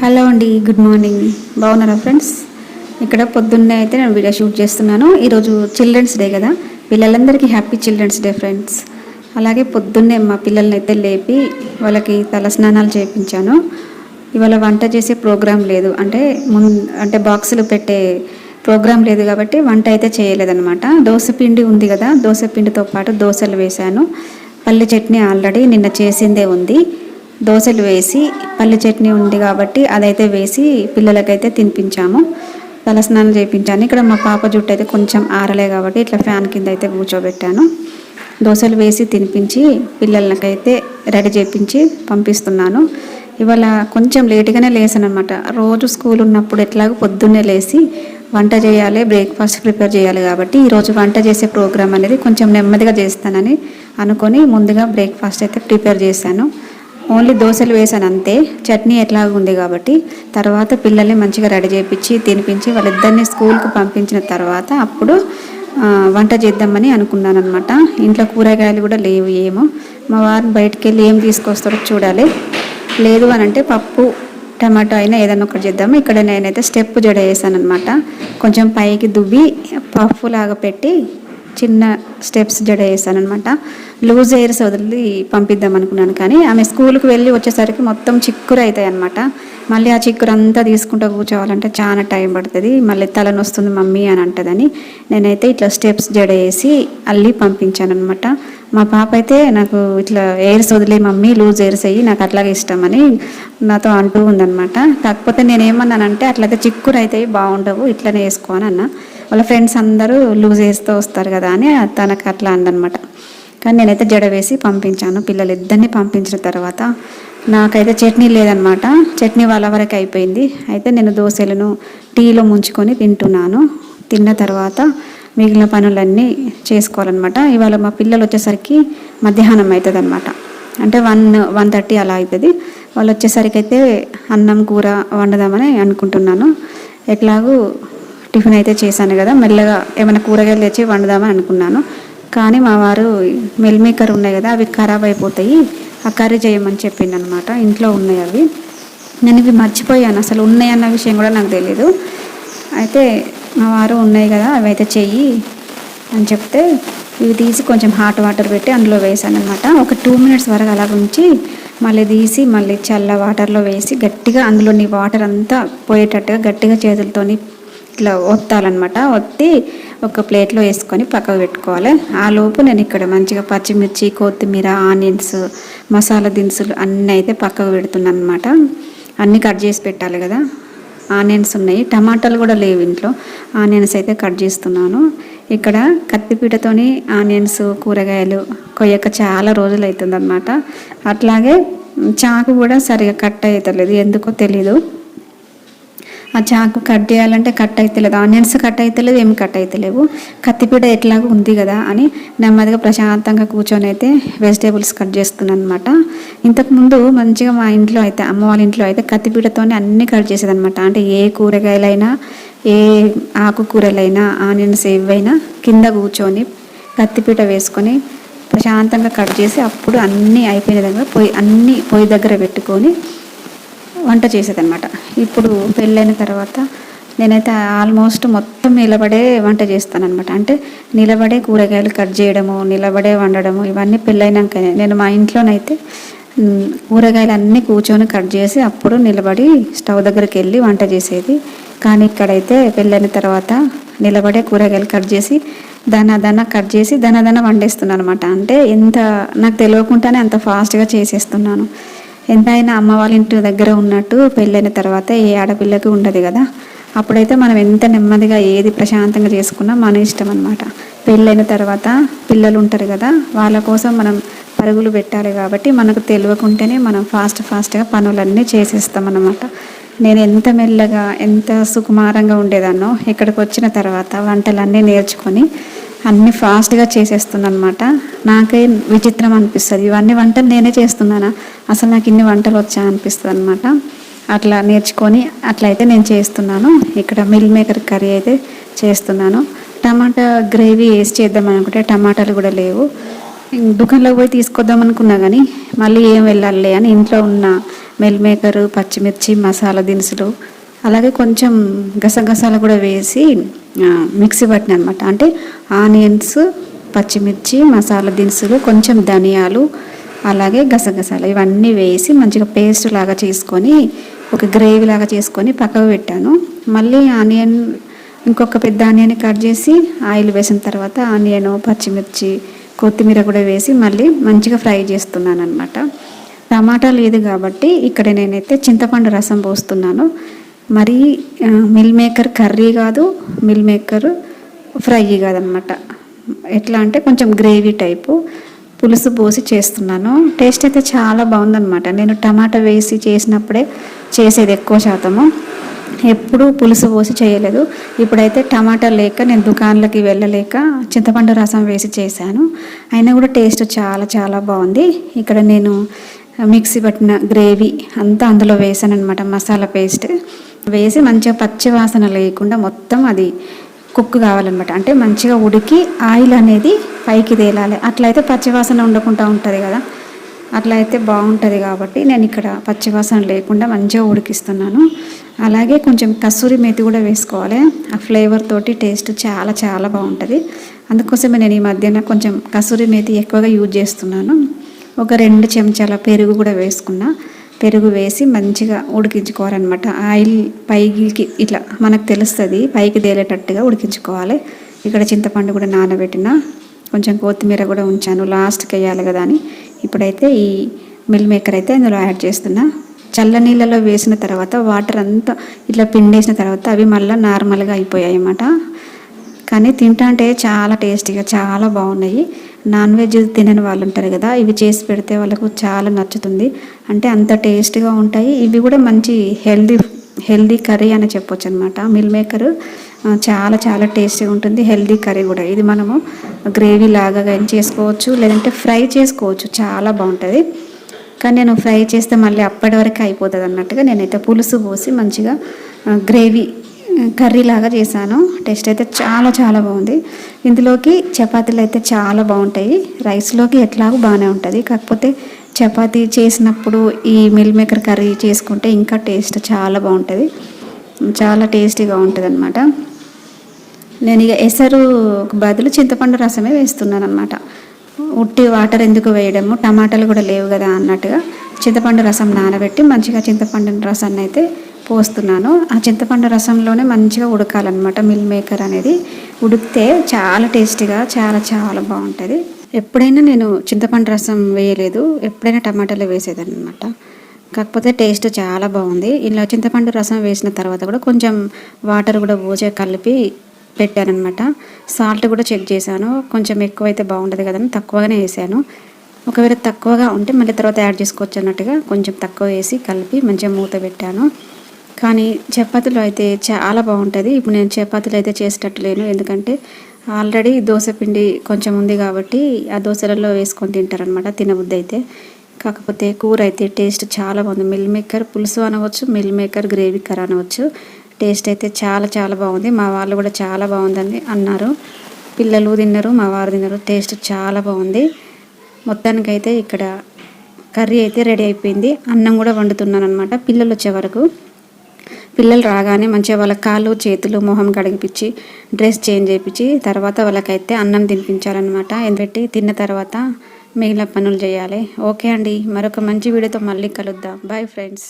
Hello అండి good morning. బాగున్నారా friends? ఇక్కడ పొద్దున్నే అయితే నేను వీడియో షూట్ చేస్తున్నాను. ఈరోజు చిల్డ్రన్స్ డే కదా. పిల్లలందరికీ హ్యాపీ చిల్డ్రన్స్ డే ఫ్రెండ్స్. అలాగే పొద్దున్నే మా పిల్లల్ని అయితే లేపి వాళ్ళకి తల స్నానాలు చేయించాను. ఇవాళ వంట చేసే ప్రోగ్రాం లేదు. అంటే ముం అంటే బాక్సులు పెట్టే ప్రోగ్రాం లేదు కాబట్టి వంట అయితే చేయలేదన్నమాట. దోశ పిండి ఉంది కదా. దోశ పిండితో పాటు దోశలు వేశాను. పల్లి చట్నీ ఆల్రెడీ నిన్న చేసిందే ఉంది. దోశలు వేసి పల్లి చట్నీ ఉంది కాబట్టి అదైతే వేసి పిల్లలకైతే తినిపించాము. తలస్నానం చేయించాను. ఇక్కడ మా పాప జుట్టు అయితే కొంచెం ఆరలే కాబట్టి ఇట్లా ఫ్యాన్ కింద అయితే కూర్చోబెట్టాను. దోశలు వేసి తినిపించి పిల్లలకైతే రెడీ చేయించి పంపిస్తున్నాను. ఇవాళ కొంచెం లేటుగానే లేసాను అనమాట రోజు స్కూల్ ఉన్నప్పుడు ఎట్లాగో పొద్దున్నే లేచి వంట చేయాలి బ్రేక్ఫాస్ట్ ప్రిపేర్ చేయాలి కాబట్టి ఈరోజు వంట చేసే ప్రోగ్రామ్ అనేది కొంచెం నెమ్మదిగా చేస్తానని అనుకొని ముందుగా బ్రేక్ఫాస్ట్ అయితే ప్రిపేర్ చేశాను. ఓన్లీ దోశలు వేసాను అంతే. చట్నీ ఎట్లాగ ఉంది కాబట్టి. తర్వాత పిల్లల్ని మంచిగా రెడీ చేయించి తినిపించి వాళ్ళిద్దరిని స్కూల్కి పంపించిన తర్వాత అప్పుడు వంట చేద్దామని అనుకున్నాను అనమాట ఇంట్లో కూరగాయలు కూడా లేవు ఏమో. మా వారు బయటికి వెళ్ళి ఏం తీసుకొస్తారో చూడాలి. లేదు అని అంటే పప్పు టమాటో అయినా ఏదైనా ఒకటి చేద్దాము. ఇక్కడ నేనైతే స్టెప్ జడ వేసాను అనమాట కొంచెం పైకి దువ్వి పప్పులాగా పెట్టి చిన్న స్టెప్స్ జడ వేసాను అనమాట లూజ్ ఎయిర్స్ వదిలి పంపిద్దాం అనుకున్నాను కానీ ఆమె స్కూల్కి వెళ్ళి వచ్చేసరికి మొత్తం చిక్కురు అవుతాయి అనమాట మళ్ళీ ఆ చిక్కురు అంతా తీసుకుంటూ కూర్చోవాలంటే చాలా టైం పడుతుంది. మళ్ళీ తలనొస్తుంది మమ్మీ అని అంటదని నేనైతే ఇట్లా స్టెప్స్ జడ వేసి అల్లి పంపించాను అనమాట మా పాప అయితే నాకు ఇట్లా ఎయిర్స్ వదిలే మమ్మీ లూజ్ ఎయిర్స్ అయ్యి నాకు అట్లాగే ఇష్టం అని నాతో అంటూ ఉందన్నమాట. కాకపోతే నేను ఏమన్నానంటే అట్లయితే చిక్కురు అవుతాయి బాగుండవు ఇట్లనే వేసుకో అన్న. వాళ్ళ ఫ్రెండ్స్ అందరూ లూజ్ వేస్తూ వస్తారు కదా అని తనకు అట్లా అందనమాట కానీ నేనైతే జడ వేసి పంపించాను. పిల్లలు ఇద్దరిని పంపించిన తర్వాత నాకైతే చట్నీ లేదనమాట చట్నీ వాళ్ళ వరకు అయిపోయింది. అయితే నేను దోశలను టీలో ముంచుకొని తింటున్నాను. తిన్న తర్వాత మిగిలిన పనులన్నీ చేసుకోవాలన్నమాట. ఇవాళ మా పిల్లలు వచ్చేసరికి మధ్యాహ్నం అవుతుంది అనమాట అంటే వన్ వన్ థర్టీ అలా అవుతుంది వాళ్ళు వచ్చేసరికి అయితే అన్నం కూర వండుదామని అనుకుంటున్నాను. ఎట్లాగూ టిఫిన్ అయితే చేశాను కదా మెల్లగా ఏమైనా కూరగాయలు తెచ్చి వండుదామని అనుకున్నాను. కానీ మా వారు మిల్ మేకర్ ఉన్నాయి కదా అవి ఖరాబ్ అయిపోతాయి. ఆ కర్రీ చేయమని చెప్పింది అనమాట ఇంట్లో ఉన్నాయి అవి. నేను ఇవి మర్చిపోయాను. అసలు ఉన్నాయన్న విషయం కూడా నాకు తెలియదు అయితే మా వారు ఉన్నాయి కదా అవి అయితే చెయ్యి అని చెప్తే ఇవి తీసి కొంచెం హాట్ వాటర్ పెట్టి అందులో వేసాను అనమాట ఒక టూ మినిట్స్ వరకు అలా ఉంచి మళ్ళీ తీసి మళ్ళీ చల్ల వాటర్లో వేసి గట్టిగా అందులోని వాటర్ అంతా పోయేటట్టుగా గట్టిగా చేతులతోని ఇట్లా ఒత్తాలన్నమాట. ఒత్తి ఒక ప్లేట్లో వేసుకొని పక్కకు పెట్టుకోవాలి. ఆ లోపు నేను ఇక్కడ మంచిగా పచ్చిమిర్చి కొత్తిమీర ఆనియన్స్ మసాలా దినుసులు అన్నీ అయితే పక్కకు పెడుతున్నాను అనమాట అన్నీ కట్ చేసి పెట్టాలి కదా. ఆనియన్స్ ఉన్నాయి. టమాటాలు కూడా లేవు ఇంట్లో. ఆనియన్స్ అయితే కట్ చేస్తున్నాను. ఇక్కడ కత్తిపీటతోని ఆనియన్స్ కూరగాయలు కొయ్యక చాలా రోజులు అవుతుంది అట్లాగే చాకు కూడా సరిగా కట్ అవుతలేదు ఎందుకో తెలీదు. ఆ చాకు కట్ చేయాలంటే కట్ అవుతలేదు ఆనియన్స్ కట్ అవుతలేదు ఏమి కట్ అవుతలేవు కత్తిపీట ఎట్లాగో ఉంది కదా అని నెమ్మదిగా ప్రశాంతంగా కూర్చొని అయితే వెజిటేబుల్స్ కట్ చేస్తున్నాను అనమాట ఇంతకుముందు మంచిగా మా ఇంట్లో అయితే అమ్మ వాళ్ళ ఇంట్లో అయితే కత్తిపీటతోనే అన్నీ కట్ చేసేదనమాట అంటే ఏ కూరగాయలైనా ఏ ఆకుకూరలైనా ఆనియన్స్ ఏవైనా కింద కూర్చొని కత్తిపీట వేసుకొని ప్రశాంతంగా కట్ చేసి అప్పుడు అన్నీ అయిపోయిన దగ్గర పొయ్యి అన్నీ పొయ్యి దగ్గర పెట్టుకొని వంట చేసేదనమాట ఇప్పుడు పెళ్ళైన తర్వాత నేనైతే ఆల్మోస్ట్ మొత్తం నిలబడే వంట చేస్తానమాట అంటే నిలబడే కూరగాయలు కట్ చేయడము నిలబడే వండడము ఇవన్నీ పెళ్ళైనాకనే నేను మా ఇంట్లోనైతే కూరగాయలు అన్నీ కూర్చొని కట్ చేసి అప్పుడు నిలబడి స్టవ్ దగ్గరికి వెళ్ళి వంట చేసేది. కానీ ఇక్కడైతే పెళ్ళైన తర్వాత నిలబడే కూరగాయలు కట్ చేసి దన దన కట్ చేసి దన దన వండేస్తున్నాను అనమాట అంటే ఎంత నాకు తెలియకుండానే అంత ఫాస్ట్గా చేసేస్తున్నాను. ఎంతైనా అమ్మ వాళ్ళ ఇంటి దగ్గర ఉన్నట్టు పెళ్ళైన తర్వాత ఏ ఆడపిల్లకి ఉండదు కదా. అప్పుడైతే మనం ఎంత నెమ్మదిగా ఏది ప్రశాంతంగా చేసుకున్నా మన ఇష్టం అనమాట పెళ్ళైన తర్వాత పిల్లలు ఉంటారు కదా వాళ్ళ కోసం మనం పరుగులు పెట్టాలి కాబట్టి మనకు తెలియకుంటేనే మనం ఫాస్ట్ ఫాస్ట్గా పనులన్నీ చేసేస్తాం అనమాట నేను ఎంత మెల్లగా ఎంత సుకుమారంగా ఉండేదాన్నో ఇక్కడికి వచ్చిన తర్వాత వంటలన్నీ నేర్చుకొని అన్ని ఫాస్ట్గా చేసేస్తున్నాను అనమాట నాకే విచిత్రం అనిపిస్తుంది. ఇవన్నీ వంటలు నేనే చేస్తున్నానా? అసలు నాకు ఇన్ని వంటలు వచ్చా అనిపిస్తుంది అనమాట అట్లా నేర్చుకొని అట్లా అయితే నేను చేస్తున్నాను. ఇక్కడ మిల్ మేకర్ కర్రీ అయితే చేస్తున్నాను. టమాటా గ్రేవీ వేసి చేద్దాం అనుకుంటే టమాటాలు కూడా లేవు. దుకాణంలోకి పోయి తీసుకొద్దాం అనుకున్నా కానీ మళ్ళీ ఏం వెళ్ళాలి అని ఇంట్లో ఉన్న మిల్ మేకరు పచ్చిమిర్చి మసాలా దినుసులు అలాగే కొంచెం గసగసాలు కూడా వేసి మిక్సీ పట్టిన అనమాట అంటే ఆనియన్స్ పచ్చిమిర్చి మసాలా దినుసులు కొంచెం ధనియాలు అలాగే గసగసాలు ఇవన్నీ వేసి మంచిగా పేస్ట్ లాగా చేసుకొని ఒక గ్రేవీ లాగా చేసుకొని పక్కకు పెట్టాను. మళ్ళీ ఆనియన్ ఇంకొక పెద్ద ఆనియన్ కట్ చేసి ఆయిల్ వేసిన తర్వాత ఆనియన్ పచ్చిమిర్చి కొత్తిమీర కూడా వేసి మళ్ళీ మంచిగా ఫ్రై చేస్తున్నాను అనమాట టమాటా లేదు కాబట్టి ఇక్కడ నేనైతే చింతపండు రసం పోస్తున్నాను. మరీ మిల్ మేకర్ కర్రీ కాదు మిల్ మేకర్ ఫ్రై కాదనమాట ఎట్లా అంటే కొంచెం గ్రేవీ టైపు పులుసు పోసి చేస్తున్నాను. టేస్ట్ అయితే చాలా బాగుందన్నమాట. నేను టమాటా వేసి చేసినప్పుడే చేసేది ఎక్కువ శాతము. ఎప్పుడూ పులుసు పోసి చేయలేదు. ఇప్పుడైతే టమాటా లేక నేను దుకాణాలకి వెళ్ళలేక చింతపండు రసం వేసి చేశాను. అయినా కూడా టేస్ట్ చాలా చాలా బాగుంది. ఇక్కడ నేను మిక్సీ పట్టిన గ్రేవీ అంతా అందులో వేసాను అనమాట మసాలా పేస్ట్. వేసి మంచిగా పచ్చివాసన లేకుండా మొత్తం అది కుక్ కావాలన్నమాట. అంటే మంచిగా ఉడికి ఆయిల్ అనేది పైకి తేలాలి. అట్లయితే పచ్చివాసన ఉండకుండా ఉంటుంది కదా. అట్లా అయితే బాగుంటుంది కాబట్టి నేను ఇక్కడ పచ్చివాసన లేకుండా మంచిగా ఉడికిస్తున్నాను. అలాగే కొంచెం కస్తూరి మేతి కూడా వేసుకోవాలి. ఆ ఫ్లేవర్ తోటి టేస్ట్ చాలా చాలా బాగుంటుంది. అందుకోసమే నేను ఈ మధ్యన కొంచెం కస్తూరి మేతి ఎక్కువగా యూజ్ చేస్తున్నాను. ఒక రెండు చెంచాల పెరుగు కూడా వేసుకున్నా. పెరుగు వేసి మంచిగా ఉడికించుకోవాలన్నమాట. ఆయిల్ పైకి ఇట్లా మనకు తెలుస్తుంది పైకి తేలేటట్టుగా ఉడికించుకోవాలి. ఇక్కడ చింతపండు కూడా నానబెట్టిన. కొంచెం కొత్తిమీర కూడా ఉంచాను. లాస్ట్కి వేయాలి కదా అని. ఇప్పుడైతే ఈ మిల్ మేకర్ అయితే అందులో యాడ్ చేస్తున్నా. చల్ల నీళ్ళలో వేసిన తర్వాత వాటర్ అంతా ఇట్లా పిండేసిన తర్వాత అవి మళ్ళీ నార్మల్గా అయిపోయాయి అన్నమాట కానీ తింటంటే చాలా టేస్టీగా చాలా బాగున్నాయి. నాన్ వెజ్ తినని వాళ్ళు ఉంటారు కదా ఇవి చేసి పెడితే వాళ్ళకు చాలా నచ్చుతుంది. అంటే అంత టేస్ట్గా ఉంటాయి. ఇవి కూడా మంచి హెల్దీ హెల్దీ కర్రీ అని చెప్పొచ్చు అనమాట మిల్ మేకర్ చాలా చాలా టేస్టీగా ఉంటుంది. హెల్దీ కర్రీ కూడా. ఇది మనము గ్రేవీ లాగా కానీ చేసుకోవచ్చు లేదంటే ఫ్రై చేసుకోవచ్చు. చాలా బాగుంటుంది. కానీ నేను ఫ్రై చేస్తే మళ్ళీ అప్పటి వరకు అయిపోతుంది అన్నట్టుగా నేనైతే పులుసు పోసి మంచిగా గ్రేవీ కర్రీ లాగా చేశాను. టేస్ట్ అయితే చాలా చాలా బాగుంది. ఇందులోకి చపాతీలు అయితే చాలా బాగుంటాయి. రైస్లోకి ఎట్లాగో బాగానే ఉంటుంది. కాకపోతే చపాతీ చేసినప్పుడు ఈ మిల్ మేకర్ కర్రీ చేసుకుంటే ఇంకా టేస్ట్ చాలా బాగుంటుంది. చాలా టేస్టీగా ఉంటుంది అనమాట నేను ఇక ఎసరు బదులు చింతపండు రసమే వేస్తున్నాను అనమాట ఉట్టి వాటర్ ఎందుకు వేయడము? టమాటాలు కూడా లేవు కదా అన్నట్టుగా. చింతపండు రసం నానబెట్టి మంచిగా చింతపండు రసాన్ని అయితే పోస్తున్నాను. ఆ చింతపండు రసంలోనే మంచిగా ఉడకాలన్నమాట మిల్ మేకర్ అనేది. ఉడికితే చాలా టేస్టీగా చాలా చాలా బాగుంటుంది. ఎప్పుడైనా నేను చింతపండు రసం వేయలేదు. ఎప్పుడైనా టమాటాలు వేసేదన్నమాట కాకపోతే టేస్ట్ చాలా బాగుంది. ఇలా చింతపండు రసం వేసిన తర్వాత కూడా కొంచెం వాటర్ కూడా పోసే కలిపి పెట్టానమాట సాల్ట్ కూడా చెక్ చేశాను. కొంచెం ఎక్కువైతే బాగుంటుంది కదని తక్కువగానే వేసాను. ఒకవేళ తక్కువగా ఉంటే మళ్ళీ తర్వాత యాడ్ చేసుకోవచ్చు అన్నట్టుగా కొంచెం తక్కువ వేసి కలిపి మంచిగా మూత పెట్టాను. కానీ చపాతీలు అయితే చాలా బాగుంటుంది. ఇప్పుడు నేను చపాతీలు అయితే చేసేటట్టు లేను. ఎందుకంటే ఆల్రెడీ దోశ పిండి కొంచెం ఉంది కాబట్టి ఆ దోశలలో వేసుకొని తింటారనమాట తినబుద్ధి అయితే కాకపోతే కూర అయితే టేస్ట్ చాలా బాగుంది. మిల్ మేకర్ పులుసు అనవచ్చు మిల్ మేకర్ గ్రేవీ కర్ర అనవచ్చు టేస్ట్ అయితే చాలా చాలా బాగుంది. మా వాళ్ళు కూడా చాలా బాగుందని అన్నారు. పిల్లలు తిన్నారు మా వారు తిన్నారు టేస్ట్ చాలా బాగుంది. మొత్తానికైతే ఇక్కడ కర్రీ అయితే రెడీ అయిపోయింది. అన్నం కూడా వండుతున్నాను అనమాట పిల్లలు వచ్చే వరకు. పిల్లలు రాగానే మంచిగా వాళ్ళ కాళ్ళు చేతులు మొహం కడిగిపించి డ్రెస్ చేంజ్ చేయించి తర్వాత వాళ్ళకైతే అన్నం తినిపించాలన్నమాట. ఎందుకంటే తిన్న తర్వాత మిగిలిన పనులు చేయాలి. ఓకే అండి. మరొక మంచి వీడియోతో మళ్ళీ కలుద్దాం. Bye friends